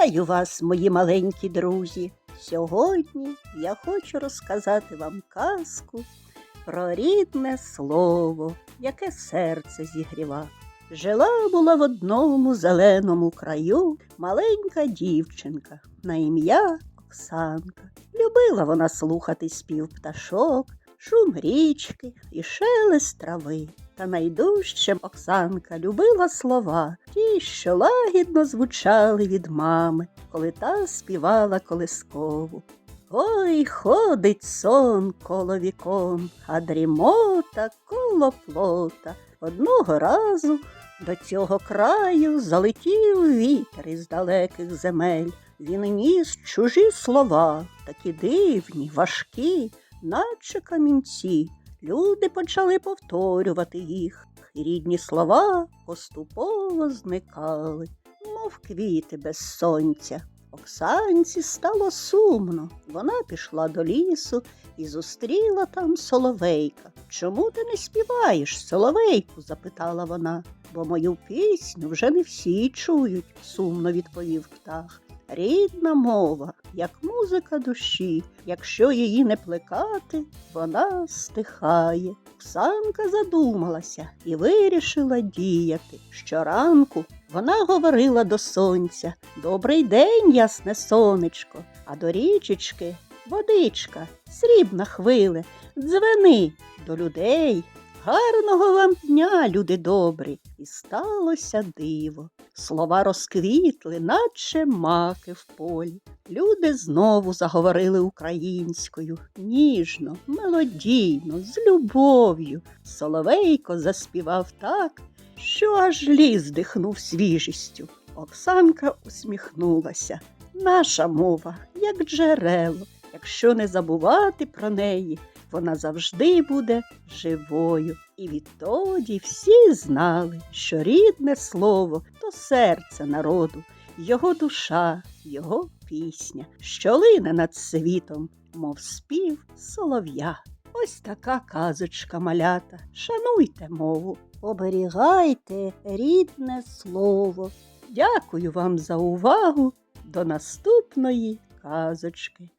Вітаю вас, мої маленькі друзі. Сьогодні я хочу розказати вам казку про рідне слово, яке серце зігріва. Жила була в одному зеленому краю маленька дівчинка на ім'я Оксанка. Любила вона слухати спів пташок, шум річки і шелест трави. Та найдужче Оксанка любила слова, ті, що лагідно звучали від мами, коли та співала колискову. Ой, ходить сон коло вікон, а дрімота коло плота. Одного разу до цього краю залетів вітер із далеких земель. Він ніс чужі слова, такі дивні, важкі, наче камінці. Люди почали повторювати їх, і рідні слова поступово зникали, мов квіти без сонця. Оксанці стало сумно. Вона пішла до лісу і зустріла там соловейка. Чому ти не співаєш, соловейку? запитала вона. Бо мою пісню вже не всі чують, сумно відповів птах. Рідна мова, як музика душі, якщо її не плекати, вона стихає. Оксанка задумалася і вирішила діяти. Щоранку вона говорила до сонця Добрий день, ясне сонечко, а до річечки водичка, срібна хвиле, дзвени до людей. Гарного вам дня, люди добрі, і сталося диво. Слова розквітли, наче маки в полі. Люди знову заговорили українською, ніжно, мелодійно, з любов'ю. Соловейко заспівав так, що аж ліс дихнув свіжістю. Оксанка усміхнулася. Наша мова, як джерело, якщо не забувати про неї, вона завжди буде живою. І відтоді всі знали, що рідне слово то серце народу, його душа, його пісня, що лине над світом, мов спів солов'я. Ось така казочка малята. Шануйте мову, оберігайте рідне слово. Дякую вам за увагу. До наступної казочки.